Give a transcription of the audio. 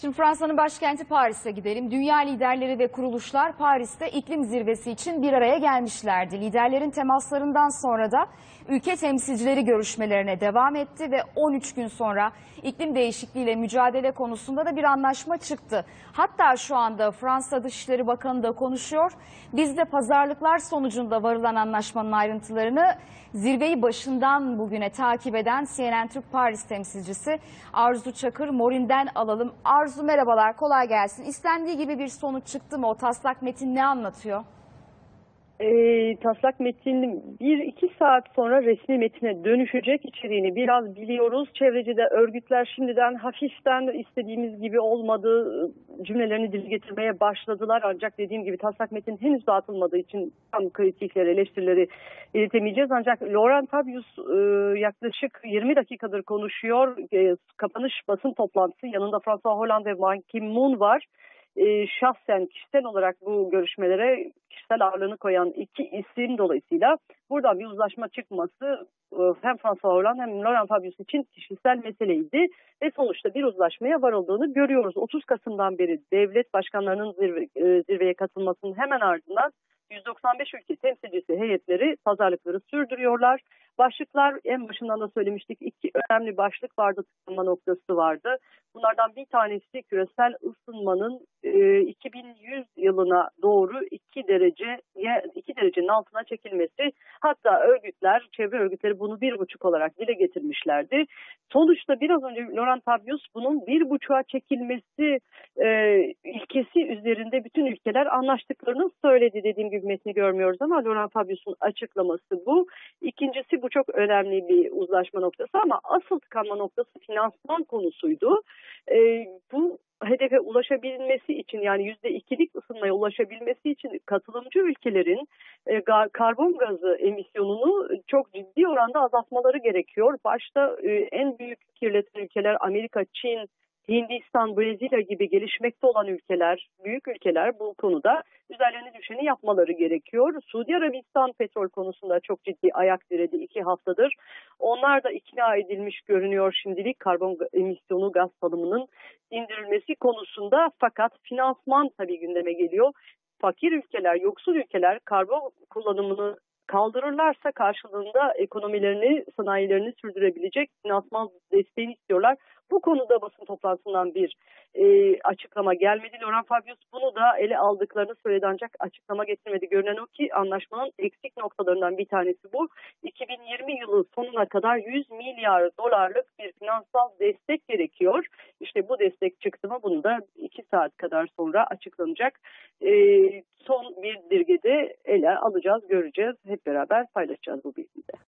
Şimdi Fransa'nın başkenti Paris'e gidelim. Dünya liderleri ve kuruluşlar Paris'te iklim zirvesi için bir araya gelmişlerdi. Liderlerin temaslarından sonra da ülke temsilcileri görüşmelerine devam etti ve 13 gün sonra iklim değişikliğiyle mücadele konusunda da bir anlaşma çıktı. Hatta şu anda Fransa Dışişleri Bakanı da konuşuyor. Biz de pazarlıklar sonucunda varılan anlaşmanın ayrıntılarını zirveyi başından bugüne takip eden CNN Türk Paris temsilcisi Arzu Çakır Morin'den alalım. Arzu merhabalar, kolay gelsin. İstendiği gibi bir sonuç çıktı mı? O taslak metin ne anlatıyor? E, taslak metin bir iki saat sonra resmi metine dönüşecek içeriğini biraz biliyoruz. Çevreci de örgütler şimdiden hafiften istediğimiz gibi olmadığı cümlelerini dile getirmeye başladılar. Ancak dediğim gibi taslak metin henüz dağıtılmadığı için tam kritikleri, eleştirileri iletemeyeceğiz. Ancak Laurent Fabius e, yaklaşık 20 dakikadır konuşuyor. E, kapanış basın toplantısı yanında François Hollande ve Ban Ki-moon var e, şahsen kişisel olarak bu görüşmelere kişisel ağırlığını koyan iki isim dolayısıyla buradan bir uzlaşma çıkması e, hem François Hollande hem Laurent Fabius için kişisel meseleydi ve sonuçta bir uzlaşmaya varıldığını görüyoruz. 30 Kasım'dan beri devlet başkanlarının zirve, e, zirveye katılmasının hemen ardından 195 ülke temsilcisi heyetleri pazarlıkları sürdürüyorlar. Başlıklar en başından da söylemiştik. iki önemli başlık vardı, tıkanma noktası vardı. Bunlardan bir tanesi küresel ısınmanın e, 2100 yılına doğru 2 derece 2 derecenin altına çekilmesi. Hatta örgütler, çevre örgütleri bunu bir buçuk olarak dile getirmişlerdi. Sonuçta biraz önce Laurent Fabius bunun bir buçuğa çekilmesi e, ilkesi üzerinde bütün ülkeler anlaştıklarını söyledi. Dediğim gibi metni görmüyoruz ama Laurent Fabius'un açıklaması bu. İkincisi bu çok önemli bir uzlaşma noktası ama asıl tıkanma noktası finansman konusuydu. E, bu hedefe ulaşabilmesi için yani yüzde ikilik ısınmaya ulaşabilmesi için katılımcı ülkelerin e, karbon gazı emisyonunu çok ciddi oranda azaltmaları gerekiyor. Başta e, en büyük kirleten ülkeler Amerika, Çin, Hindistan, Brezilya gibi gelişmekte olan ülkeler, büyük ülkeler bu konuda üzerlerine düşeni yapmaları gerekiyor. Suudi Arabistan petrol konusunda çok ciddi ayak diredi iki haftadır. Onlar da ikna edilmiş görünüyor şimdilik karbon emisyonu gaz salımının indirilmesi konusunda fakat finansman tabii gündeme geliyor. Fakir ülkeler, yoksul ülkeler karbon kullanımını kaldırırlarsa karşılığında ekonomilerini, sanayilerini sürdürebilecek finansman desteğini istiyorlar. Bu konuda basın toplantısından bir e, açıklama gelmedi. Laurent Fabius bunu da ele aldıklarını söyledi ancak açıklama getirmedi. Görünen o ki anlaşmanın eksik noktalarından bir tanesi bu. 2020 yılı sonuna kadar 100 milyar dolarlık bir finansal destek gerekiyor. İşte bu destek çıktı mı bunu da 2 saat kadar sonra açıklanacak. E, son bir dirgede ele alacağız, göreceğiz. Hep beraber paylaşacağız bu bilgiyi de.